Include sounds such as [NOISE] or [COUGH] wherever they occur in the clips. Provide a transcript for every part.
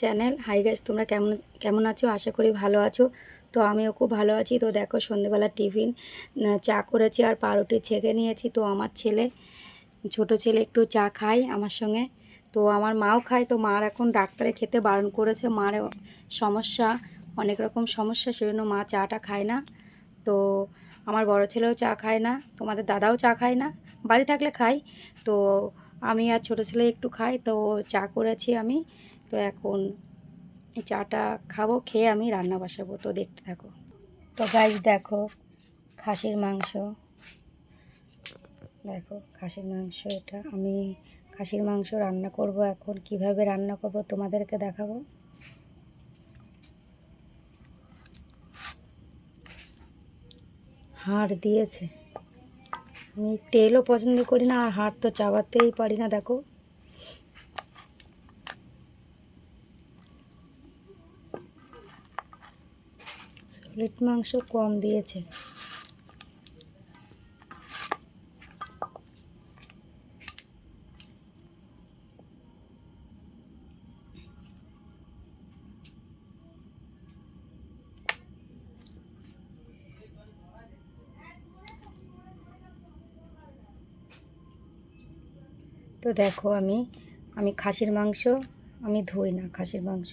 Channel. Hi guys তোমরা কেমন কেমন আছো? আশা করি ভালো আছো। তো আমিও খুব ভালো আছি। তো দেখো, সন্ধেবেলা টিফিন চা করেছি আর পাউরুটি ছেঁকে নিয়েছি। তো আমার ছেলে, ছোট ছেলে একটু চা খায় আমার সঙ্গে। তো আমার মাও খায়। তো মার এখন ডাক্তারে খেতে বারণ করেছে। মার সমস্যা, অনেক রকম সমস্যা, সেজন্য মা চাটা খায় না। তো আমার বড় ছেলেও চা খায় না। তোমাদের দাদাও চা খায় না। বাড়ি থাকলে খাই তো আমি আর ছোটো ছেলে একটু খাই। তো চা করেছি আমি। তো এখন চাটা খাব, খেয়ে আমি রান্না বসাবো। তো দেখতে থাকো। তো গাইজ দেখো, খাসির মাংস। দেখো, খাসির মাংস এটা। আমি খাসির মাংস রান্না করব এখন। কীভাবে রান্না করব তোমাদেরকে দেখাবো। হাড় দিয়েছে। আমি তেলও পছন্দ করি না, আর হাড় তো চাবাতেই পারি না, দেখো। সলিড মাংস কম দিয়েছে। তো দেখো আমি আমি খাসির মাংস, আমি ধুই না খাসির মাংস।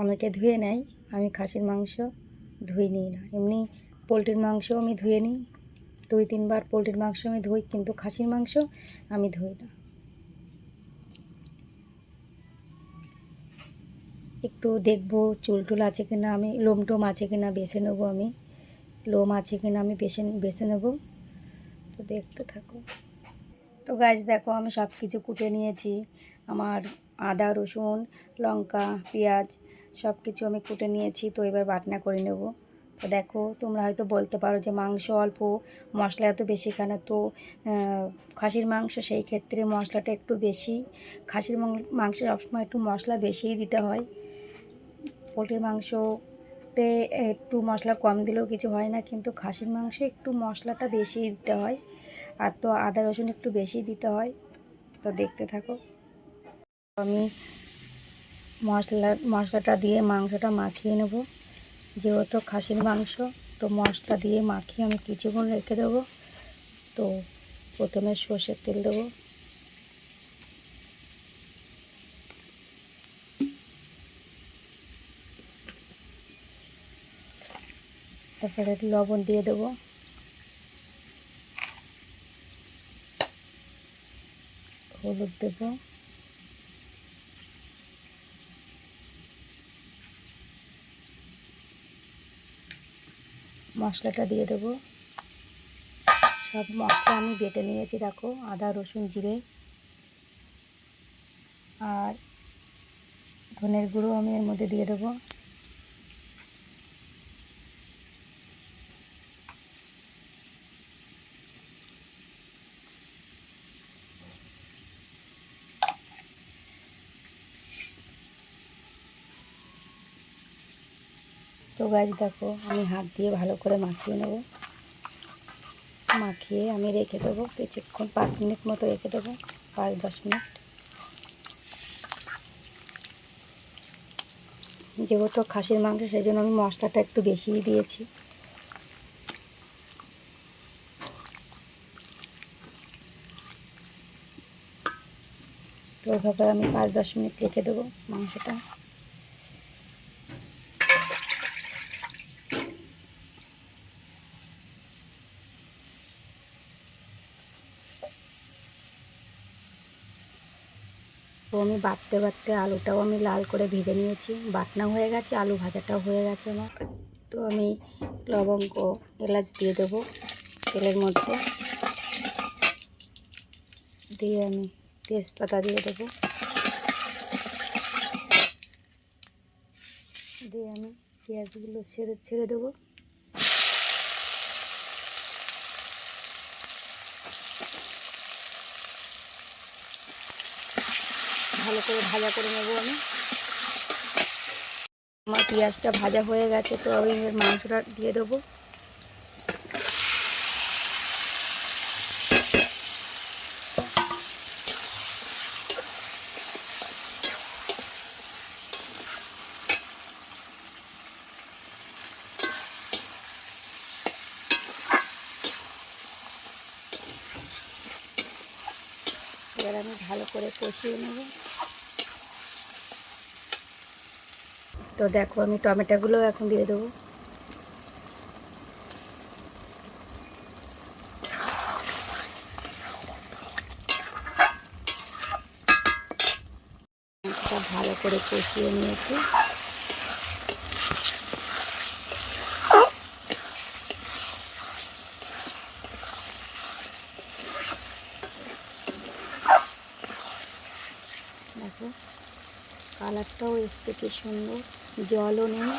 অনেকে ধুয়ে নেয়। আমি খাসির মাংস ধুয়ে নিই না। এমনি পোলট্রির মাংস আমি ধুয়ে নিই। দুই, তিনবার পোলট্রির মাংস আমি ধুই, কিন্তু খাসির মাংস আমি ধুই না। একটু দেখব চুল টুল আছে কিনা, আমি লোম টোম আছে কিনা বেছে নেব আমি। লোম আছে কিনা আমি বেছে বেছে নেব। তো দেখতে থাকো। তো গাছ দেখো আমি সব কিছু কুটে নিয়েছি। আমার আদা, রসুন, লঙ্কা, পেঁয়াজ সব কিছু আমি কুটে নিয়েছি, তো এবার বাটনা করে নেব। তো দেখো, তোমরা হয়তো বলতে পারো যে মাংস অল্প, মশলা এত বেশি কেন? তো খাসির মাংস সেই ক্ষেত্রে মশলাটা একটু বেশি। খাসির মাংস সবসময় একটু মশলা বেশিই দিতে হয়। পোলট্রির মাংসতে একটু মশলা কম দিলেও কিছু হয় না, কিন্তু খাসির মাংসে একটু মশলাটা বেশি দিতে হয়। আর তো আদা রসুন একটু বেশি দিতে হয়। তো দেখতে থাকো। আমি মশলা, মশলাটা দিয়ে মাংসটা মাখিয়ে নেব। যেহেতু খাসির মাংস, তো মশলা দিয়ে মাখিয়ে আমি কিছুক্ষণ রেখে দেবো। তো প্রথমে সর্ষের তেল দেবো। তারপরে লবণ দিয়ে দেবো। হলুদ দেবো। মশলাটা দিয়ে দেবো। সব মশলা আমি বেটে নিয়েছি, দেখো, আদা, রসুন, জিরে। আর ধনের গুঁড়ো আমি এর মধ্যে দিয়ে দেবো। তো গাছ দেখো, আমি হাত দিয়ে ভালো করে মাখিয়ে নেব। মাখিয়ে আমি রেখে দেবো, কিছুক্ষণ, পাঁচ মিনিট মতো রেখে দেবো, পাঁচ দশ মিনিট। যেহেতু খাসির মাংস সেই জন্য আমি মশলাটা একটু বেশিই দিয়েছি। তো ওইভাবে আমি পাঁচ দশ মিনিট রেখে দেবো মাংসটা। আমি বাটতে বাটতে আলুটাও আমি লাল করে ভেজে নিয়েছি। বাটনা হয়ে গেছে, আলু ভাজাটাও হয়ে গেছে আমার। তো আমি লবঙ্গ, এলাচ দিয়ে দেবো তেলের মধ্যে। দিয়ে আমি তেজপাতা দিয়ে দেবো। দিয়ে আমি পেঁয়াজগুলো ছেড়ে ছেড়ে দেবো। ভালো করে ভাজা করে নেব আমি। আমার পেঁয়াজটা ভাজা হয়ে গেছে, তো আমি এর মাংসটা দিয়ে দেবো। এবার আমি ভালো করে কষিয়ে নেব। তো দেখো আমি টমেটোগুলো এখন দিয়ে দেবো। ভালো করে কষিয়ে নিয়েছি। দেখো, কালারটাও এসছে কি সুন্দর। জলও নেই।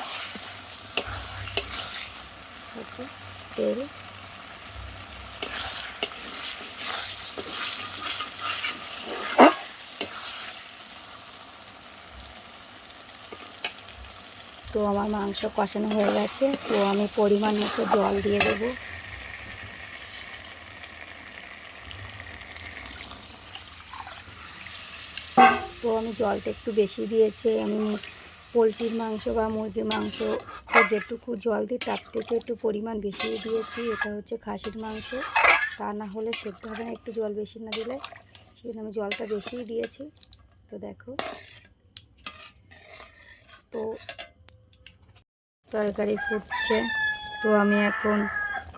তেল। তো আমার মাংস কষানো হয়ে গেছে, তো আমি পরিমাণ মতো জল দিয়ে দেবো। তো আমি জলটা একটু বেশি দিয়েছি, আমি পোলট্রির মাংস বা মুরগির মাংস যেটুকু জল দিই, তার থেকে একটু পরিমাণ বেশি দিয়েছি। এটা হচ্ছে খাসির মাংস। তা না হলে সেদ্ধ হবে না, একটু জল বেশি না দিলে। সেজন্য আমি জলটা বেশিই দিয়েছি। তো দেখো। তো তরকারি ফুটছে। তো আমি এখন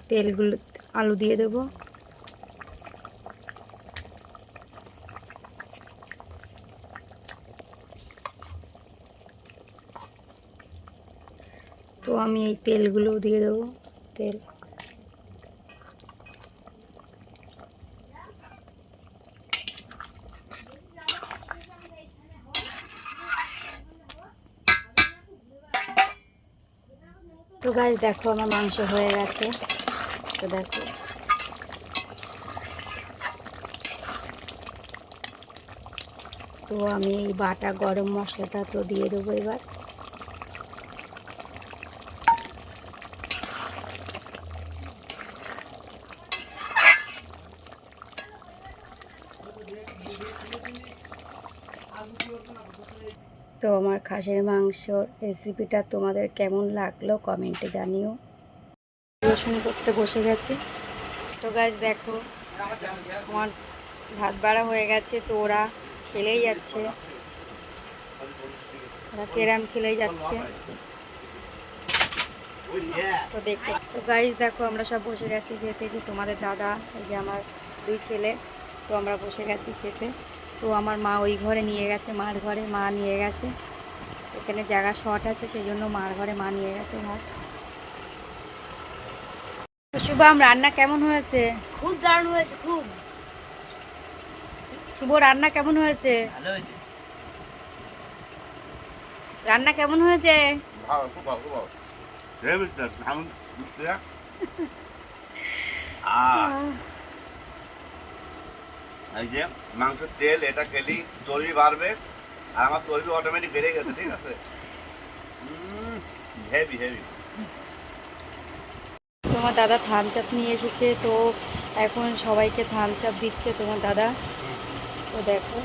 তেলগুলো, আলু দিয়ে দেবো। তো আমি এই তেলগুলো দিয়ে দেবো, তেল। তো গাছ দেখো আমার মাংস হয়ে গেছে। তো দেখো। তো আমি এই বাটা গরম মশলাটা তো দিয়ে দেবো এবার। তো আমার খাসির মাংসর রেসিপিটা তোমাদের কেমন লাগল কমেন্টে জানিও। রসুন করতে বসে গেছে। তো গাছ দেখো, আমার ভাত বাড়া হয়ে গেছে, তো ওরা খেলেই যাচ্ছে। ওরা কেরাম খেলেই যাচ্ছে। তো দেখো, তো গাইজ দেখো, আমরা সব বসে গেছি খেতে যে তোমাদের দাদা, এই যে আমার দুই ছেলে, তো আমরা বসে গেছি খেতে। তো আমার মা ওই ঘরে নিয়ে গেছে মার ঘরে মা নিয়ে গেছে। এখানে জায়গা শর্ট আছে সেই জন্য মার ঘরে মা নিয়ে গেছে ভাত তো শুভম রান্না কেমন হয়েছে? খুব দারুণ হয়েছে খুব। শুভ রান্না কেমন হয়েছে? ভালো হয়েছে। রান্না কেমন হয়েছে? ভালো [LAUGHS] খুব ভালো খুব ভালো হেবি টেস্ট আমি দিচ্ছি এই যে মাংসের তেল, এটা খেলি চর্বি বাড়বে, আর আমার চর্বি অটোমেটিক বেড়ে গেছে, ঠিক আছে? হেভি হেভি তোমার দাদা থামস আপ নিয়ে এসেছে, তো এখন সবাইকে থামস আপ দিচ্ছে তোমার দাদা। তো দেখো।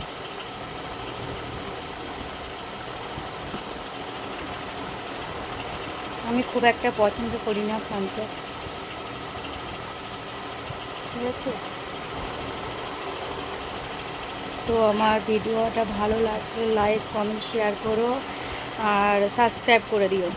আমি খুব একটা পছন্দ করি না থামস আপ ঠিক আছে? তো আমার ভিডিওটা ভালো লাগলে লাইক কমেন্ট শেয়ার করো আর সাবস্ক্রাইব করে দিও।